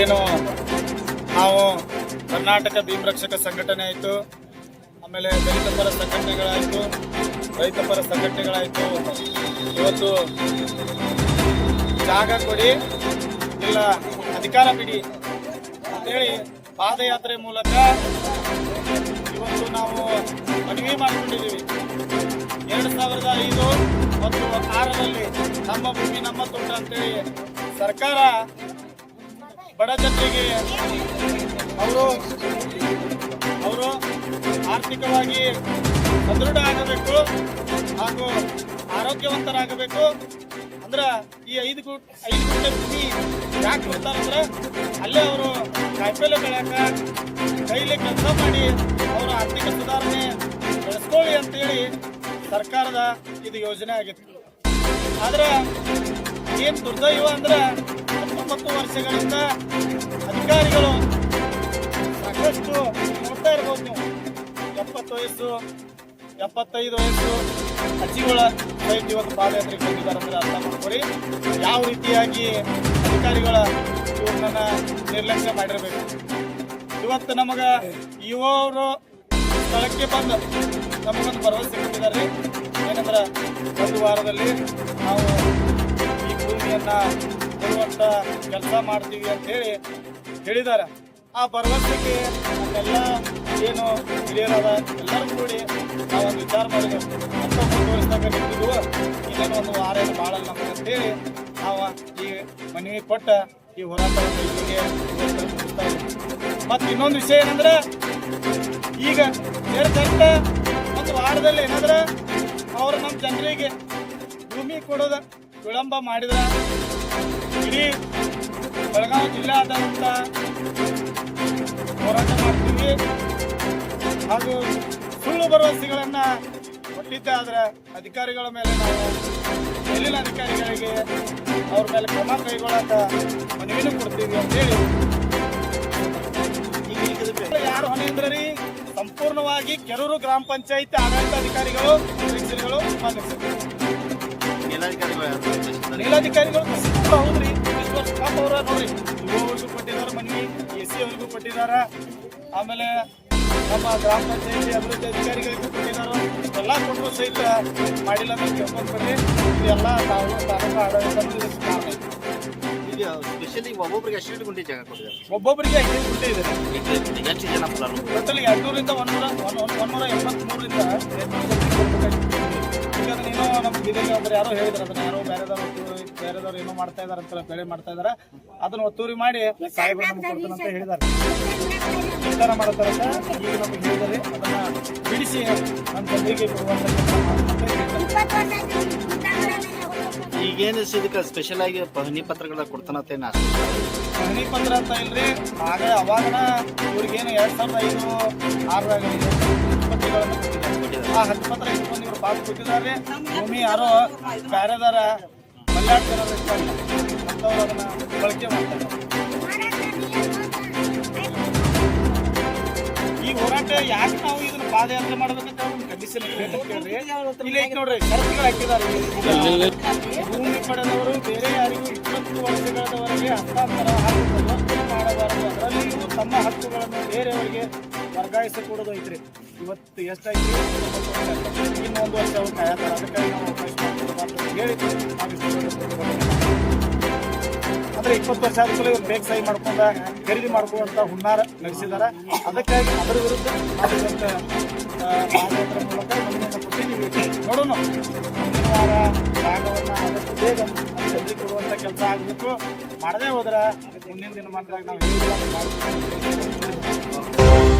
ಏನು? ನಾವು ಕರ್ನಾಟಕ ಭೀಮರಕ್ಷಕ ಸಂಘಟನೆ ಆಯಿತು. ಆಮೇಲೆ ದಲಿತ ಪರ ಸಂಘಟನೆಗಳಾಯಿತು. ರೈತ ಪರ ಸಂಘಟನೆಗಳಾಯಿತು. ಇವತ್ತು ಜಾಗ ಕೊಡಿ. ಇಲ್ಲ ಅಧಿಕಾರ ಬಿಡಿ. ಅಂತೇಳಿ ಪಾದಯಾತ್ರೆ ಮೂಲಕ ಇವತ್ತು ನಾವು ಮನವಿ ಮಾಡಿಕೊಂಡಿದ್ದೀವಿ. ಎರಡು ಸಾವಿರದ ಐದು ಮತ್ತು ಆರರಲ್ಲಿ ನಮ್ಮ ಭೂಮಿ, ನಮ್ಮ ತೋಟ ಅಂತೇಳಿ ಸರ್ಕಾರ ಬಡ ಜನರಿಗೆ ಅವರು ಅವರು ಆರ್ಥಿಕವಾಗಿ ಸದೃಢ ಆಗಬೇಕು ಹಾಗೂ ಆರೋಗ್ಯವಂತರಾಗಬೇಕು. ಅಂದ್ರ ಈ ಐದು ಗು ಐದು ಗುಂಟೆ ಭೂಮಿ ಯಾಕೆ ಕೊಡ್ತಾರಂದ್ರೆ ಅಲ್ಲೇ ಅವರು ಕಾಯಿಪಲ್ಲೆ ಬೆಳೆಯಕ ಕೈಲಿ ಕೆಲಸ ಮಾಡಿ ಅವರ ಆರ್ಥಿಕ ಸುಧಾರಣೆ ಬೆಳೆಸ್ಕೊಳ್ಳಿ ಅಂತೇಳಿ ಸರ್ಕಾರದ ಇದು ಯೋಜನೆ ಆಗಿತ್ತು. ಆದ್ರೆ ಏನ್ ದುರ್ದೈವ ಅಂದ್ರೆ ಹತ್ತೊಂಬತ್ತು ವರ್ಷಗಳಿಂದ ಅಧಿಕಾರಿಗಳು ಸಾಕಷ್ಟು ನೋಡ್ತಾ ಇರ್ಬೋದು ನೀವು. ಎಪ್ಪತ್ತು ವಯಸ್ಸು, ಎಪ್ಪತ್ತೈದು ವಯಸ್ಸು, ಅಜ್ಜಿಗಳ ಸಹಿತ ಇವತ್ತು ಪಾದಯಾತ್ರೆಗೆ ಬಂದಿದ್ದಾರೆ ಅಂದರೆ ಅರ್ಥ ಮಾಡ್ಕೊರಿ ಯಾವ ರೀತಿಯಾಗಿ ಅಧಿಕಾರಿಗಳ ಇವ್ರನ್ನ ನಿರ್ಲಕ್ಷ್ಯ ಮಾಡಿರಬೇಕು? ಇವತ್ತು ನಮಗೆ ಇವರು ಸ್ಥಳಕ್ಕೆ ಬಂದು ನಮಗೊಂದು ಭರವಸೆ ಕೊಟ್ಟಿದ್ದಾರೆ. ಏನಂದ್ರೆ ಒಂದು ವಾರದಲ್ಲಿ ನಾವು ಈ ಭೂಮಿಯನ್ನು ಕೊಡುವಂಥ ಕೆಲಸ ಮಾಡ್ತೀವಿ ಅಂತ ಹೇಳಿ ಹೇಳಿದ್ದಾರೆ. ಆ ಭರವಸೆಗೆ ಎಲ್ಲ ಏನು ಹಿರಿಯರಾದ ಎಲ್ಲರೂ ಕೂಡಿ ನಾವೊಂದು ವಿಚಾರ ಅಂತ ಹತ್ತೊಂಬತ್ತು ವರ್ಷದಾಗ ವಾರ ನಮ್ಮ ನಮಗೆ ಅಂತೇಳಿ ನಾವು ಈ ಮನವಿ ಕೊಟ್ಟ ಈ ಹೋರಾಟ ಮತ್ತು ಇನ್ನೊಂದು ವಿಷಯ ಏನಂದ್ರೆ, ಈಗ ಸೇರ್ಕಂತ ಒಂದು ವಾರದಲ್ಲಿ ಏನಂದ್ರೆ, ಅವರು ನಮ್ಮ ಜನರಿಗೆ ಭೂಮಿ ಕೊಡೋದ ವಿಳಂಬ ಮಾಡಿದ್ರ, ಇಡೀ ಬೆಳಗಾವಿ ಆದಂತ ಹೋರಾಟ ಮಾಡ್ತೀವಿ. ಹಾಗೂ ಸುಳ್ಳು ಭರವಸೆಗಳನ್ನ ಕೊಟ್ಟಿದ್ದೆ ಆದ್ರೆ ಅಧಿಕಾರಿಗಳ ಮೇಲೆ ನಾವು ಮೇಲಿನ ಅಧಿಕಾರಿಗಳಿಗೆ ಅವ್ರ ಮೇಲೆ ಕ್ರಮ ಕೈಗೊಳ್ಳಕ ಮನವಿನೂ ಕೊಡ್ತೀವಿ ಅಂತೇಳಿ ಯಾರು ಹೊಣೆ ಅಂದ್ರೆ ರೀ? ಸಂಪೂರ್ಣವಾಗಿ ಕೆರೂರು ಗ್ರಾಮ ಪಂಚಾಯತ್ ಆಡಳಿತ ಅಧಿಕಾರಿಗಳು ಅಧ್ಯಕ್ಷರುಗಳು ಉಪಾಧ್ಯಕ್ಷರು. ಮೇಲಾಧಿಕಾರಿಗಳು ಹೌದ್ರಿ ಅವ್ರ ನೋಡ್ರಿ. ಇವ್ರಿಗೂ ಕೊಟ್ಟಿದ್ದಾರೆ ಮನವಿ ಎ ಸಿ ಅವರಿಗೂ ಕೊಟ್ಟಿದಾರ ಆಮೇಲೆ ನಮ್ಮ ಗ್ರಾಮ ಪಂಚಾಯತಿ ಅಭಿವೃದ್ಧಿ ಅಧಿಕಾರಿಗಳಿಗೂ ಕೊಟ್ಟಿದ್ದಾರೆ ಎಲ್ಲ ಕೊಟ್ಟರು ಸಹಿತ ಮಾಡಿಲ್ಲ ಅಂತ ಕೇಳ್ಕೊಂಡ್ಬಿಡ್ರಿ ಇದೆಲ್ಲ ತಾವು ತಾಲೂಕು ಆಡಳಿತ ಕಾರಣ ಸ್ಪೆಷಲಿ ಎಷ್ಟು ಗುಂಡಿ ಜಾಗ ಕೊಟ್ಟಿದ್ದಾರೆ. ಒಬ್ಬೊಬ್ಬರಿಗೆ ಐದು ಇದೆ. ಎಷ್ಟು ಜನ ಟೋಟಲ್ ಎರಡ್ನೂರಿಂದ ಒಂದೂರ ಒಂದೂರ ಎಂಬತ್ಮೂರರಿಂದ ಏನೋ ಅಂದ್ರೆ ಯಾರೋ ಹೇಳಿದ್ರು ಅದನ್ನ ಯಾರೋ ಬೇರೆದವ್ರು ಒತ್ತುವರಿ ಬೇರೆದವ್ರು ಏನೋ ಮಾಡ್ತಾ ಇದಾರೆ ಅಂತ ಬೆಳೆ ಮಾಡ್ತಾ ಇದಾರೆ. ಅದನ್ನ ಒತ್ತೂರಿ ಮಾಡಿ ಸಾಹೇಬರು ಅಂತ ಹೇಳಿದಾರೆ ನಿರ್ಧಾರ ಮಾಡೋ ಅಂತ ಈಗ ನಮ್ಮ ಹೇಳಿದರೆ ಅದನ್ನ ಬಿಡಿಸಿ ಅಂತ ಹೇಗೆ ಈಗೇನು ಇದಕ್ಕೆ ಸ್ಪೆಷಲ್ ಆಗಿ ಪಹಣಿ ಪತ್ರಗಳ ಕೊಡ್ತಾನತ್ತೆ ನಾನು. ಪಹಣಿ ಪತ್ರ ಅಂತ ಇಲ್ರಿ ಆಗ ಅವಾಗನ ಇವ್ರಿಗೇನು ಎರಡ್ ಸಾವಿರದ ಐದು ಆರರಾಗ ಆ ಕೊಟ್ಟಿದ್ದಾರೆ ಪತ್ರ ಇಟ್ಕೊಂಡು ಇವ್ರು ಪಾಸ್ ಕೊಟ್ಟಿದ್ದಾರೆ. ಭೂಮಿ ಯಾರೋ ಬ್ಯಾರೆದಾರ ಮಲ್ಯಾಡ ಅಂತವ್ರು ಅಂಥವ್ರು ಅದನ್ನ ಬಳಕೆ ಮಾಡ್ತಾರೆ. ಯಾಕೆ ನಾವು ಇದನ್ನ ಪಾದಯಾತ್ರೆ ಮಾಡಬೇಕಂತ ಒಂದು ಕಂಡೀಷನ್ ಕೇಳ್ರಿ. ಇಲ್ಲಿ ಐತೆ ನೋಡ್ರಿ ಷರತ್ತುಗಳು ಭೂಮಿ ಪಡೆದವರು ಬೇರೆ ಯಾರಿಗೂ ಇಪ್ಪತ್ತು ವರ್ಷಗಳವರೆಗೆ ಹಸ್ತಾಂತರ ಹಾಗೂ ಪರಿವರ್ತನೆ ಮಾಡಬಾರದು. ಅದರಲ್ಲಿಯೂ ತಮ್ಮ ಹಕ್ಕುಗಳನ್ನು ಬೇರೆಯವರಿಗೆ ವರ್ಗಾಯಿಸಿಕೊಡೋದು ಐತ್ರಿ. ಇವತ್ತು ಎಷ್ಟಾಯ್ತು? ಇನ್ನೊಂದು ವರ್ಷ ಅವ್ರು ಕಾಯತ್ತಾರ ಅದಕ್ಕಾಗಿ ನಾವು ಅವಕಾಶ ಇಪ್ಪತ್ತು ವರ್ಷ ಆದ್ಮೇಲೆ ಇವ್ರು ಬೇಗ ಸಹಿ ಮಾಡ್ಕೊಂಡ ಖರೀದಿ ಮಾಡಿಕೊಳ್ಳುವಂತಹ ಹುನ್ನಾರ ನಡೆಸಿದಾರ ಅದಕ್ಕಾಗಿ ಅದರ ವಿರುದ್ಧ ಮೂಲಕ ನೋಡೋಣ. ಜಾಗವನ್ನ ಆದಷ್ಟು ಬೇಗ ನಮ್ಮ ಕೊಡುವಂಥ ಕೆಲಸ ಆಗಬೇಕು. ಮಾಡದೇ ಹೋದ್ರೆ ಮುಂದಿನ ದಿನಮಾನದಾಗ ನಾವು ಮಾಡ್ತೀವಿ.